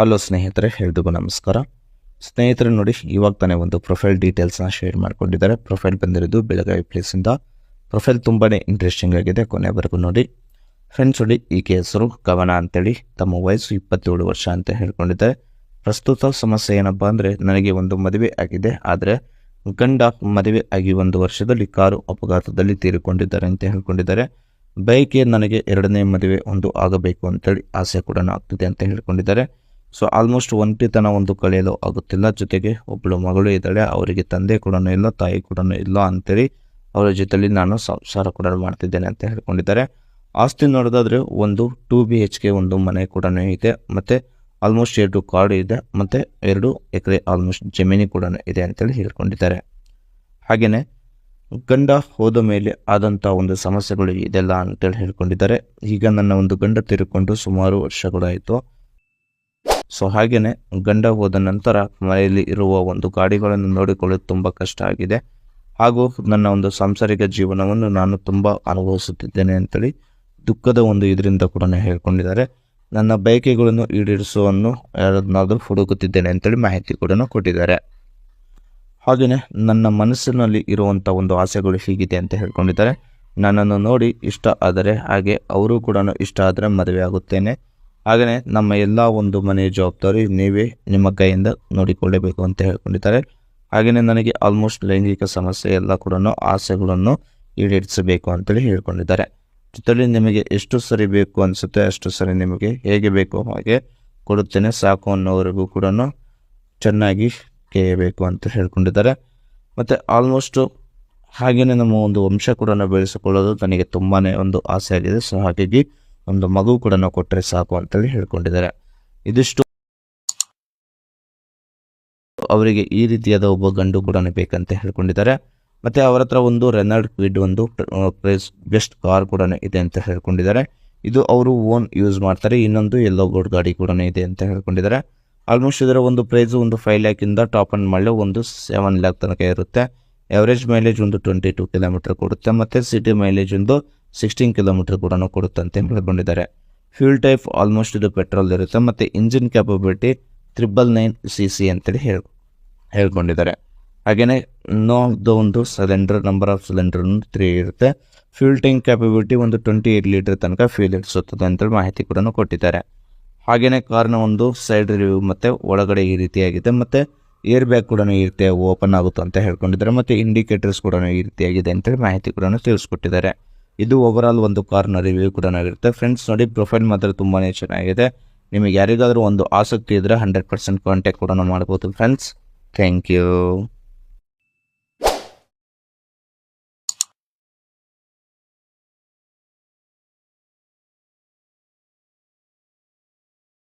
Hello ಸ್ನೇಹಿತರೆ ಎಲ್ರಿಗೂ ನಮಸ್ಕಾರ. ಸ್ನೇಹಿತರೆ, ನೋಡಿ, ಇವಾಗ ತಾನೇ ಒಂದು ಪ್ರೊಫೈಲ್ ಡೀಟೇಲ್ಸ್ನ ಶೇರ್ ಮಾಡ್ಕೊಂಡಿದ್ದಾರೆ. ಪ್ರೊಫೈಲ್ ಬಂದಿರೋದು ಬೆಳಗಾವಿ ಪ್ಲೇಸಿಂದ ಪ್ರೊಫೈಲ್ ತುಂಬಾ ಇಂಟ್ರೆಸ್ಟಿಂಗ್ ಆಗಿದೆ ಕೊನೆವರೆಗೂ ನೋಡಿ. ಫ್ರೆಂಡ್ಸ್ ನೋಡಿ, ಈಕೆ ಹೆಸರು ಕವನ ಅಂತೇಳಿ. ತಮ್ಮ ವಯಸ್ಸು ಇಪ್ಪತ್ತೇಳು ವರ್ಷ ಅಂತ ಹೇಳ್ಕೊಂಡಿದ್ದಾರೆ. ಪ್ರಸ್ತುತ ಸಮಸ್ಯೆ ಏನಪ್ಪ ಅಂದರೆ, ನನಗೆ ಒಂದು ಮದುವೆ ಆಗಿದೆ. ಆದರೆ, ಗಂಡ ಮದುವೆ ಆಗಿ ಒಂದು ವರ್ಷದಲ್ಲಿ ಕಾರು ಅಪಘಾತದಲ್ಲಿ ತೀರಿಕೊಂಡಿದ್ದಾರೆ ಅಂತ ಹೇಳ್ಕೊಂಡಿದ್ದಾರೆ. ಬೈಕೆ ನನಗೆ ಎರಡನೇ ಮದುವೆ ಒಂದು ಆಗಬೇಕು ಅಂತೇಳಿ ಆಸೆ ಕೂಡ ಆಗ್ತಿದೆ ಅಂತ ಹೇಳ್ಕೊಂಡಿದ್ದಾರೆ. ಸೊ ಆಲ್ಮೋಸ್ಟ್ ಒಂಟಿತನ ಒಂದು ಕಳೆಯಲು ಆಗುತ್ತಿಲ್ಲ. ಜೊತೆಗೆ ಒಬ್ಬಳು ಮಗಳು ಇದ್ದಾಳೆ. ಅವರಿಗೆ ತಂದೆ ಕೂಡ ಇಲ್ಲ, ತಾಯಿ ಕೂಡ ಇಲ್ಲ ಅಂತೇಳಿ ಅವರ ಜೊತೆಯಲ್ಲಿ ನಾನು ಸಂಸಾರ ಕೂಡ ಮಾಡ್ತಿದ್ದೇನೆ ಅಂತ ಹೇಳ್ಕೊಂಡಿದ್ದಾರೆ. ಆಸ್ತಿ ನೋಡೋದಾದ್ರೆ ಒಂದು ಟೂ ಬಿ ಎಚ್ ಕೆ ಒಂದು ಮನೆ ಕೂಡ ಇದೆ. ಮತ್ತು ಆಲ್ಮೋಸ್ಟ್ ಎರಡು ಕಾಡು ಇದೆ. ಮತ್ತು ಎರಡು ಎಕರೆ ಆಲ್ಮೋಸ್ಟ್ ಜಮೀನಿ ಕೂಡ ಇದೆ ಅಂತೇಳಿ ಹೇಳ್ಕೊಂಡಿದ್ದಾರೆ. ಹಾಗೆಯೇ ಗಂಡ ಹೋದ ಮೇಲೆ ಆದಂಥ ಒಂದು ಸಮಸ್ಯೆಗಳು ಇದೆಲ್ಲ ಅಂತೇಳಿ ಹೇಳ್ಕೊಂಡಿದ್ದಾರೆ. ಈಗ ನನ್ನ ಒಂದು ಗಂಡ ತಿರುಕೊಂಡು ಸುಮಾರು ವರ್ಷಗಳಾಯಿತು. ಸೊ ಹಾಗೆಯೇ ಗಂಡ ಹೋದ ನಂತರ ಮನೆಯಲ್ಲಿ ಇರುವ ಒಂದು ಗಾಡಿಗಳನ್ನು ನೋಡಿಕೊಳ್ಳಲು ತುಂಬ ಕಷ್ಟ ಆಗಿದೆ. ಹಾಗೂ ನನ್ನ ಒಂದು ಸಾಂಸಾರಿಕ ಜೀವನವನ್ನು ನಾನು ತುಂಬ ಅನುಭವಿಸುತ್ತಿದ್ದೇನೆ ಅಂತೇಳಿ ದುಃಖದ ಒಂದು ಇದರಿಂದ ಕೂಡ ಹೇಳ್ಕೊಂಡಿದ್ದಾರೆ. ನನ್ನ ಬಯಕೆಗಳನ್ನು ಈಡೇರಿಸುವನ್ನು ಯಾರನ್ನಾದರೂ ಹುಡುಕುತ್ತಿದ್ದೇನೆ ಅಂತೇಳಿ ಮಾಹಿತಿ ಕೂಡ ಕೊಟ್ಟಿದ್ದಾರೆ. ಹಾಗೆಯೇ ನನ್ನ ಮನಸ್ಸಿನಲ್ಲಿ ಇರುವಂಥ ಒಂದು ಆಸೆಗಳು ಹೀಗಿದೆ ಅಂತ ಹೇಳ್ಕೊಂಡಿದ್ದಾರೆ. ನನ್ನನ್ನು ನೋಡಿ ಇಷ್ಟ ಆದರೆ ಹಾಗೆ ಅವರು ಕೂಡ ಇಷ್ಟ ಆದರೆ ಮದುವೆ ಆಗುತ್ತೇನೆ. ಹಾಗೆಯೇ ನಮ್ಮ ಎಲ್ಲ ಒಂದು ಮನೆಯ ಜವಾಬ್ದಾರಿ ನೀವೇ ನಿಮ್ಮ ಕೈಯಿಂದ ನೋಡಿಕೊಳ್ಳಬೇಕು ಅಂತ ಹೇಳ್ಕೊಂಡಿದ್ದಾರೆ. ಹಾಗೆಯೇ ನನಗೆ ಆಲ್ಮೋಸ್ಟ್ ಲೈಂಗಿಕ ಸಮಸ್ಯೆ ಎಲ್ಲ ಕೂಡ ಆಸೆಗಳನ್ನು ಈಡೇರಿಸಬೇಕು ಅಂತೇಳಿ ಹೇಳ್ಕೊಂಡಿದ್ದಾರೆ. ಜೊತೆಯಲ್ಲಿ ನಿಮಗೆ ಎಷ್ಟು ಸರಿ ಬೇಕು ಅನಿಸುತ್ತೆ ಅಷ್ಟು ಸರಿ ನಿಮಗೆ ಹೇಗೆ ಬೇಕೋ ಹಾಗೆ ಕೊಡುತ್ತೇನೆ. ಸಾಕು ಅನ್ನೋವರೆಗೂ ಕೂಡ ಚೆನ್ನಾಗಿ ಕೇಯಬೇಕು ಅಂತ ಹೇಳ್ಕೊಂಡಿದ್ದಾರೆ. ಮತ್ತು ಆಲ್ಮೋಸ್ಟು ಹಾಗೆಯೇ ನಮ್ಮ ಒಂದು ವಂಶ ಕೂಡ ಬೆಳೆಸಿಕೊಳ್ಳೋದು ನನಗೆ ತುಂಬಾ ಒಂದು ಆಸೆ ಆಗಿದೆ ಸೊ ಹಾಗಾಗಿ ಒಂದು ಮಗು ಕೂಡ ಕೊಟ್ಟರೆ ಸಾಕು ಅಂತೇಳಿ ಹೇಳ್ಕೊಂಡಿದ್ದಾರೆ. ಇದಿಷ್ಟು ಅವರಿಗೆ ಈ ರೀತಿಯಾದ ಒಬ್ಬ ಗಂಡು ಕೂಡ ಬೇಕಂತ ಹೇಳ್ಕೊಂಡಿದ್ದಾರೆ. ಮತ್ತು ಅವರ ಹತ್ರ ಒಂದು ರೆನಾಲ್ಡ್ ಕ್ವಿಡ್ ಒಂದು ಪ್ರೈಸ್ ಬೆಸ್ಟ್ ಕಾರ್ ಕೂಡ ಇದೆ ಅಂತ ಹೇಳ್ಕೊಂಡಿದ್ದಾರೆ. ಇದು ಅವರು ಓನ್ ಯೂಸ್ ಮಾಡ್ತಾರೆ, ಇನ್ನೊಂದು ಎಲ್ಲೋ ಬೋರ್ಡ್ ಗಾಡಿ ಕೂಡ ಇದೆ ಅಂತ ಹೇಳ್ಕೊಂಡಿದ್ದಾರೆ. ಆಲ್ಮೋಸ್ಟ್ ಇದರ ಒಂದು ಪ್ರೈಸ್ ಒಂದು ಫೈವ್ ಲ್ಯಾಕಿಂದ ಟಾಪ್ ಅಂಡ್ ಮಾಡಲು ಒಂದು ಸೆವೆನ್ ಲ್ಯಾಕ್ ತನಕ ಇರುತ್ತೆ. ಎವರೇಜ್ ಮೈಲೇಜ್ ಒಂದು ಟ್ವೆಂಟಿ ಟು ಕಿಲೋಮೀಟರ್ ಕೊಡುತ್ತೆ, ಮತ್ತು ಸಿಟಿ ಮೈಲೇಜ್ ಒಂದು ಸಿಕ್ಸ್ಟೀನ್ ಕಿಲೋಮೀಟರ್ ಕೂಡ ಕೊಡುತ್ತೆ ಅಂತ ಹೇಳ್ಕೊಂಡಿದ್ದಾರೆ. ಫ್ಯೂಲ್ ಟೈಪ್ ಆಲ್ಮೋಸ್ಟ್ ಇದು ಪೆಟ್ರೋಲ್ ಇರುತ್ತೆ, ಮತ್ತು engine capability triple nine C C ಅಂತೇಳಿ ಹೇಳಿ, ಹೇಳ್ಕೊಂಡಿದ್ದಾರೆ. ಹಾಗೆಯೇ ನೋದು ಒಂದು cylinder number of cylinder three ಇರುತ್ತೆ. ಫ್ಯೂಲ್ ಟ್ಯಾಂಕ್ ಕ್ಯಾಪಬಿಲಿಟಿ ಒಂದು ಟ್ವೆಂಟಿ ಏಟ್ ಲೀಟರ್ ತನಕ ಫ್ಯೂಲ್ ಇಡಿಸುತ್ತದೆ ಅಂತೇಳಿ ಮಾಹಿತಿ ಕೂಡ ಕೊಟ್ಟಿದ್ದಾರೆ. ಹಾಗೆಯೇ ಕಾರ್ನ ಒಂದು ಸೈಡ್ ರಿವ್ಯೂ ಮತ್ತು ಒಳಗಡೆ ಈ ರೀತಿಯಾಗಿದೆ, ಮತ್ತು ಏರ್ ಬ್ಯಾಗ್ ಕೂಡ ಈ ರೀತಿಯಾಗಿ ಓಪನ್ ಆಗುತ್ತೆ ಅಂತ ಹೇಳ್ಕೊಂಡಿದ್ದಾರೆ. ಮತ್ತು ಇಂಡಿಕೇಟರ್ಸ್ ಕೂಡ ಈ ರೀತಿಯಾಗಿದೆ ಅಂತೇಳಿ ಮಾಹಿತಿ ಕೂಡ ತಿಳಿಸ್ಕೊಟ್ಟಿದ್ದಾರೆ. ಇದು ಓವರಾಲ್ ಒಂದು ಕಾರ್ನ ರಿವ್ಯೂ ಕೂಡ ಆಗಿರುತ್ತೆ ಫ್ರೆಂಡ್ಸ್ ನೋಡಿ ಪ್ರೊಫೈಲ್ ಮಾತ್ರ ತುಂಬಾ ಚೆನ್ನಾಗಿದೆ. ನಿಮಗೆ ಯಾರಿಗಾದರೂ ಒಂದು ಆಸಕ್ತಿ ಇದ್ದರೆ ಹಂಡ್ರೆಡ್ ಪರ್ಸೆಂಟ್ ಕಾಂಟ್ಯಾಕ್ಟ್ ಕೂಡ ಮಾಡ್ಬೋದು. Friends thank you